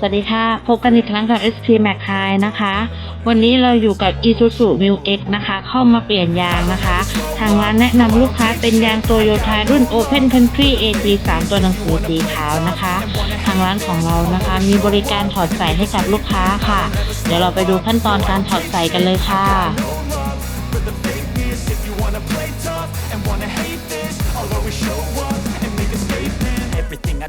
สวัสดีค่ะ พบกันอีกครั้งกับ SP Mac High นะคะ วันนี้เราอยู่กับ Isuzu m u X นะคะ เข้ามาเปลี่ยนยางนะคะ ทางร้านแนะนำลูกค้าเป็นยางโตโยต้ารุ่น Open Country AG 3ตัวหนังสือสีขาวนะคะ ทางร้านของเรานะคะ มีบริการถอดใส่ให้กับลูกค้าค่ะ เดี๋ยวเราไปดูขั้นตอนการถอดใส่กันเลยค่ะ for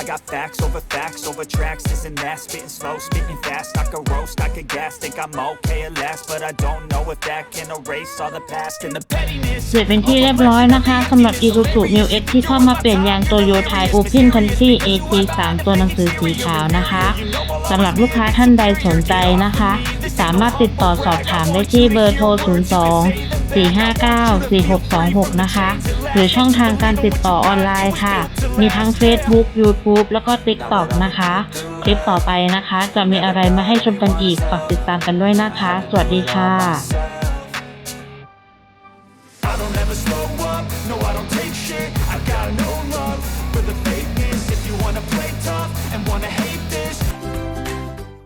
I got facts over facts over tracks, this and that Spitting slow, spitting fast, I could roast, I could gas Think I'm okay at last, but I don't know if that can erase all the past And the pettiness เสร็จเป็นที่เรียบร้อยนะคะสำหรับ Isuzu m u X ที่เข้ามาเปลี่ยนยางโตโยต้า Open Country AG 3ตัวหนังสือสีขาวนะคะสำหรับลูกค้าท่านใดสนใจนะคะ สามารถติดต่อสอบถามได้ที่เบอร์โทร 02 459 4626 นะคะ หรือช่องทางการติดต่อออนไลน์ค่ะ มีทั้ง Facebook YouTube แล้วก็ TikTok นะคะ คลิปต่อไปนะคะ จะมีอะไรมาให้ชมกันอีกฝากติดตามกันด้วยนะคะ สวัสดีค่ะ slow up, no I don't take shit I got no